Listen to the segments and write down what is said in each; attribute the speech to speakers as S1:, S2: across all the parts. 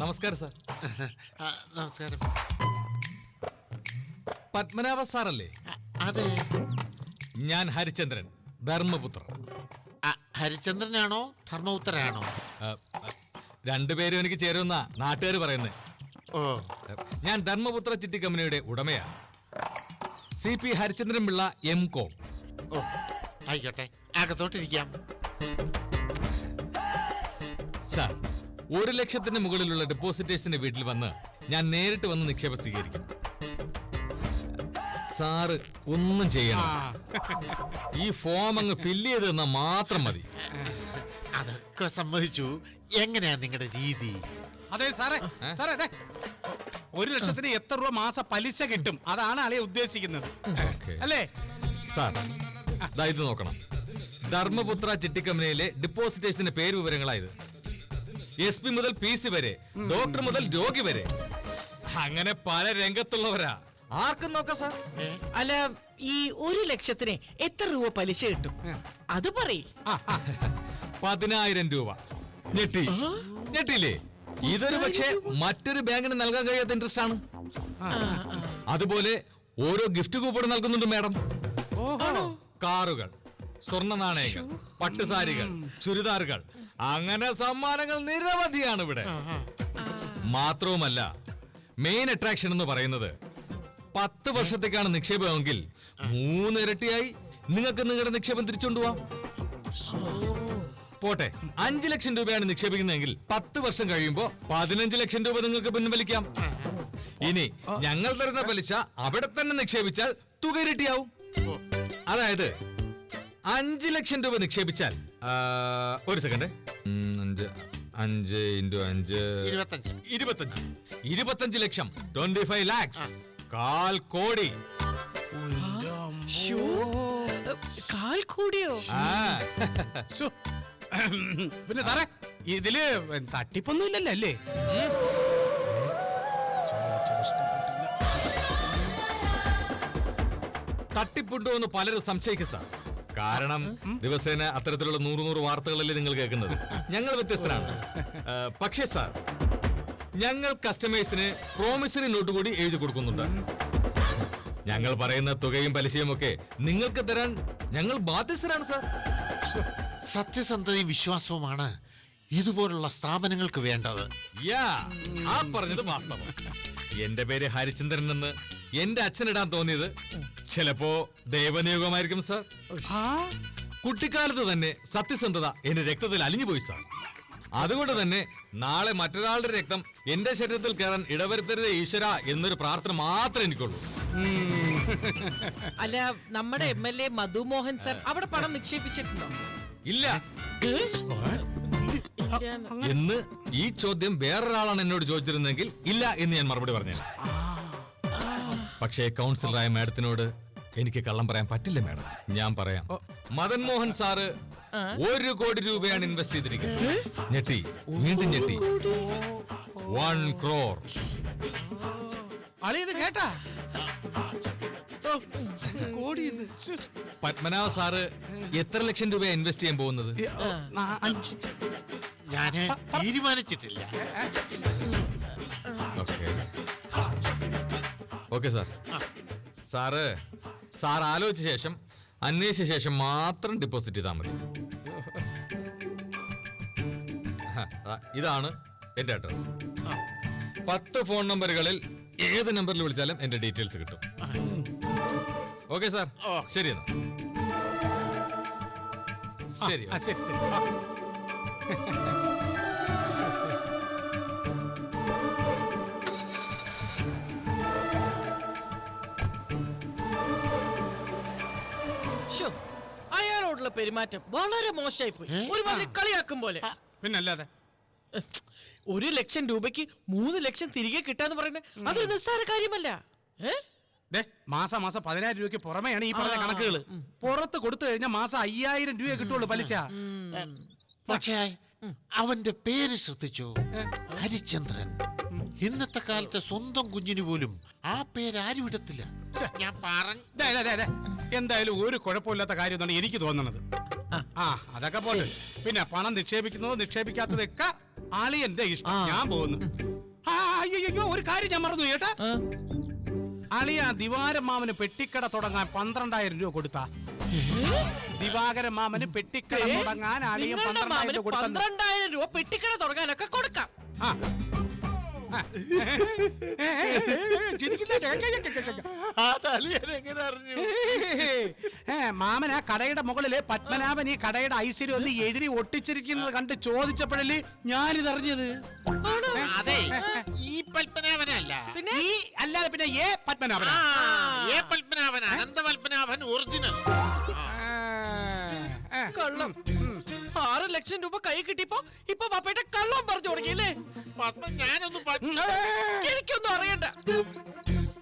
S1: നമസ്കാരം സാർ.
S2: നമസ്കാരം.
S1: പത്മനാഭ സാറല്ലേ?
S2: അതെ.
S1: ഞാൻ ഹരിചന്ദ്രൻ ധർമ്മപുത്ര
S2: ആ, ഹരിചന്ദ്രനാണോ? ധർമ്മപുത്രനാണോ?
S1: രണ്ടുപേരും എനിക്ക് ചേരുന്ന നാട്ടുകാർ പറയുന്നത്
S2: ഓ.
S1: ഞാൻ ധർമ്മപുത്ര ചിട്ടി കമ്പനിയുടെ ഉടമയാണ്. C P Harichandran Pillai M com.
S2: ഓ ആയിക്കോട്ടെ. അകത്തോട്ടിരിക്കാം.
S1: സാർ ഒരു ലക്ഷത്തിന് മുകളിലുള്ള ഡെപ്പോസിറ്റേഴ്സിന്റെ വീട്ടിൽ വന്ന് ഞാൻ നേരിട്ട് വന്ന് നിക്ഷേപം സ്വീകരിക്കും. സാറ് ഒന്നും ചെയ്യണം ഈ ഫോം അങ്ങ് ഫില്ല് ചെയ്ത് തന്നാൽ മാത്രം മതി.
S2: അതൊക്കെ സമ്മതിച്ചു. എങ്ങനെയാ നിങ്ങളുടെ രീതി?
S3: അതെ സാറേ സാറേ അതെ. ഒരു ലക്ഷത്തിന് എത്ര രൂപ മാസ പലിശ കിട്ടും? അതാണ് അളിയെ ഉദ്ദേശിക്കുന്നത്. അല്ലേ?
S1: സാർ ദാ ഇത് നോക്കണം. ധർമ്മപുത്ര ചിട്ടി കമ്പനിയിലെ ഡിപ്പോസിറ്റേഴ്സിന്റെ പേര് വിവരങ്ങളായത് എസ് പി മുതൽ പി സി വരെ ഡോക്ടർ മുതൽ രോഗി വരെ. അങ്ങനെ പല രംഗത്തുള്ളവരാ. ആർക്കും നോക്കാം സാർ.
S4: അല്ല ഈ ഒരു ലക്ഷത്തിന് എത്ര രൂപ പലിശ കിട്ടും? അത് പറയും.
S1: പതിനായിരം രൂപ. ഞെട്ടി. ഞെട്ടില്ലേ ഇതൊരു പക്ഷേ മറ്റൊരു ബാങ്കിന് നൽകാൻ കഴിയാത്ത ഇൻട്രസ്റ്റ് ആണ്. അതുപോലെ ഓരോ ഗിഫ്റ്റ് കൂപ്പൺ നൽകുന്നുണ്ട് മാഡം. കാറുകൾ. സ്വർണ നാണയങ്ങൾ പട്ടുസാരികൾ ചുരിദാറുകൾ. അങ്ങനെ സമ്മാനങ്ങൾ നിരവധിയാണ് ഇവിടെ. മാത്രവുമല്ല മെയിൻ അട്രാക്ഷൻ എന്ന് പറയുന്നത് പത്ത് വർഷത്തേക്കാണ് നിക്ഷേപമെങ്കിൽ മൂന്നിരട്ടിയായി നിങ്ങൾക്ക് നിങ്ങളുടെ നിക്ഷേപം തിരിച്ചുകൊണ്ടുപോവാം പോട്ടെ അഞ്ചു ലക്ഷം രൂപയാണ് നിക്ഷേപിക്കുന്നതെങ്കിൽ പത്ത് വർഷം കഴിയുമ്പോ പതിനഞ്ച് ലക്ഷം രൂപ നിങ്ങൾക്ക് പിൻവലിക്കാം ഇനി ഞങ്ങൾ തരുന്ന പലിശ അവിടെ തന്നെ നിക്ഷേപിച്ചാൽ തുക ഇരട്ടിയാവും. അതായത് അഞ്ച് ലക്ഷം രൂപ നിക്ഷേപിച്ചാൽ ആ, ഒരു സെക്കൻഡ് ഉം, അഞ്ച് അഞ്ച് ഇന്റു അഞ്ച്.
S2: ഇരുപത്തഞ്ച്.
S1: ഇരുപത്തഞ്ച്. ഇരുപത്തഞ്ച് ലക്ഷം. ട്വന്റി ഫൈവ് ലാക്സ് കാൽ കോടി.
S4: ശ്ശോ, കാൽ കൂടിയോ?
S1: ആ.
S3: ശ്ശോ. പിന്നെ സാറേ ഇതിൽ തട്ടിപ്പൊന്നും ഇല്ലല്ലോ അല്ലേ?
S1: തട്ടിപ്പുണ്ടോ എന്ന് പലരും സംശയിക്കും സാർ. കാരണം ദിവസേന അത്തരത്തിലുള്ള നൂറ് നൂറ് വാർത്തകളല്ലേ നിങ്ങൾ കേൾക്കുന്നത്. ഞങ്ങൾ വ്യത്യസ്തരാണ്. പക്ഷേ സാർ ഞങ്ങൾ കസ്റ്റമേഴ്സിന് പ്രോമിസറി നോട്ട് കൂടി എഴുതി കൊടുക്കുന്നുണ്ട്. ഞങ്ങൾ പറയുന്ന തുകയും പലിശയും ഒക്കെ നിങ്ങൾക്ക് തരാൻ ഞങ്ങൾ ബാധ്യസ്ഥരാണ് സാർ.
S2: സത്യസന്ധതയും വിശ്വാസവുമാണ് ഇതുപോലുള്ള സ്ഥാപനങ്ങൾക്ക് വേണ്ടത്.
S1: യാ ആ പറഞ്ഞത് വാസ്തവം. എന്റെ പേര് ഹരിചന്ദ്രൻ എന്ന് എന്റെ അച്ഛനിടാൻ തോന്നിയത് ചിലപ്പോ ദൈവനിയോഗമായിരിക്കും സാർ കുട്ടിക്കാലത്ത് തന്നെ സത്യസന്ധത എന്റെ രക്തത്തിൽ അലിഞ്ഞുപോയി സാർ അതുകൊണ്ട് തന്നെ നാളെ മറ്റൊരാളുടെ രക്തം എന്റെ ശരീരത്തിൽ കയറാൻ ഇടവരുത്തരുത് ഈശ്വര എന്നൊരു പ്രാർത്ഥന മാത്രമേ എനിക്കുള്ളൂ.
S4: അല്ല നമ്മുടെ M L A Madhumohan sir അവിടെ പണം നിക്ഷേപിച്ചിട്ടുണ്ടോ?
S1: ഇല്ല. എന്ന് ഈ ചോദ്യം വേറൊരാളാണ് എന്നോട് ചോദിച്ചിരുന്നെങ്കിൽ ഇല്ല എന്ന് ഞാൻ മറുപടി പറഞ്ഞു പക്ഷേ കൗൺസിലറായ മാഡത്തിനോട് എനിക്ക് കള്ളം പറയാൻ പറ്റില്ല മാഡം. ഞാൻ പറയാം. മദൻ മോഹൻ സാറ് ഒരു കോടി രൂപയാണ് ഇൻവെസ്റ്റ് ചെയ്തിരിക്കുന്നത്. ഞെട്ടി. വീണ്ടും ഞെട്ടി. വൺ ക്രോർ.
S3: അളി ഇത് കേട്ടാ.
S1: പത്മനാഭ സാറ് എത്ര ലക്ഷം രൂപയാണ് ഇൻവെസ്റ്റ് ചെയ്യാൻ പോകുന്നത്?
S2: ഞാൻ തീരുമാനിച്ചിട്ടില്ല.
S1: Okay. Okay sir sir sir ആലോചിച്ച ശേഷം അന്വേഷിച്ച ശേഷം മാത്രം ഡിപ്പോസിറ്റ് ചെയ്താൽ മതി. ഇതാണ് എന്റെ അഡ്രസ് പത്ത് ഫോൺ നമ്പറുകളിൽ ഏത് നമ്പറിൽ വിളിച്ചാലും എന്റെ ഡീറ്റെയിൽസ് കിട്ടും. ഓക്കെ സാർ ശരി എന്നാ. ശരി
S3: ശരി ശരി.
S4: അയാളോടുള്ള പെരുമാറ്റം വളരെ മോശമായി പോയി
S2: ഒരു
S4: ഒരുമാതിരി കളിയാക്കും പോലെ.
S3: പിന്നല്ലാതെ?
S4: ഒരു ലക്ഷം രൂപയ്ക്ക് മൂന്ന് ലക്ഷം തിരികെ കിട്ടാന്ന് പറയുന്നത് അതൊരു നിസ്സാര കാര്യമല്ല.
S3: ദേ, മാസം മാസം പതിനായിരം രൂപയ്ക്ക് പുറമെയാണ് ഈ പറഞ്ഞ കണക്കുകൾ പുറത്ത് കൊടുത്തു കഴിഞ്ഞാൽ മാസം അയ്യായിരം രൂപയെ കിട്ടുള്ളൂ പലിശ.
S2: പക്ഷേ അവന്റെ പേര് ശ്രദ്ധിച്ചു? ഹരിചന്ദ്രൻ ഇന്നത്തെ കാലത്തെ സ്വന്തം കുഞ്ഞിന് പോലും ആ പേര് ആരും ഇടത്തില്ല. ഞാൻ പറഞ്ഞു.
S3: എന്തായാലും ഒരു കുഴപ്പമില്ലാത്ത കാര്യം എന്നാണ് എനിക്ക് തോന്നുന്നത്. ആ. അതൊക്കെ പോലെ പിന്നെ പണം നിക്ഷേപിക്കുന്നത് നിക്ഷേപിക്കാത്തതൊക്കെ അളിയന്റെ ഇഷ്ടം. ഞാൻ പോകുന്നു. അയ്യോ ഒരു കാര്യം ഞാൻ മറന്നു കേട്ടാ അളിയ ദിവാരം മാമന് പെട്ടിക്കട തുടങ്ങാൻ പന്ത്രണ്ടായിരം രൂപ കൊടുത്താ. ദിവാകര മാമന് പെട്ടിക്കട തുടങ്ങാൻ അളിയ പന്ത്രണ്ടായിരം രൂപ
S4: പെട്ടിക്കട തുടങ്ങാനൊക്കെ കൊടുക്കാം.
S3: ആ.
S2: എങ്ങനെ അറിഞ്ഞു?
S3: മാമൻ ആ കടയുടെ മുകളിൽ പത്മനാഭൻ ഈ കടയുടെ ഐശ്വര്യം ഒന്ന് എഴുതി ഒട്ടിച്ചിരിക്കുന്നത് കണ്ട് ചോദിച്ചപ്പോഴല്ലേ ഞാനിതറിഞ്ഞത്.
S2: അതെ. ഈ പത്മനാഭനല്ല.
S4: പിന്നെ?
S3: ഈ അല്ലാതെ പിന്നെ ഏ പത്മനാഭൻ
S2: ആ, ഏ പത്മനാഭൻ അനന്ത പത്മനാഭൻ ഒറിജിനൽ
S4: കള്ളം. ആറ് ലക്ഷം രൂപ കൈ കിട്ടിയപ്പോ ഇപ്പൊ പപ്പയുടെ കള്ളം പറഞ്ഞു തുടങ്ങിയില്ലേ
S2: പത്മ ഞാനൊന്നും പ-
S4: എനിക്കൊന്നും അറിയണ്ട.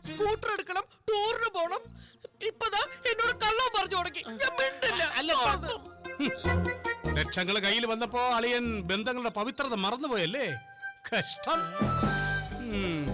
S4: സ്കൂട്ടർ എടുക്കണം ടൂറിന് പോണം. ഇപ്പതാ എന്നോട് കള്ളം പറഞ്ഞു തുടങ്ങി. ഞാൻ മിണ്ടില്ല.
S2: അല്ല
S3: ലക്ഷങ്ങൾ കയ്യിൽ വന്നപ്പോ അളിയൻ ബന്ധങ്ങളുടെ പവിത്രത മറന്നുപോയല്ലേ? കഷ്ടം. ഉം.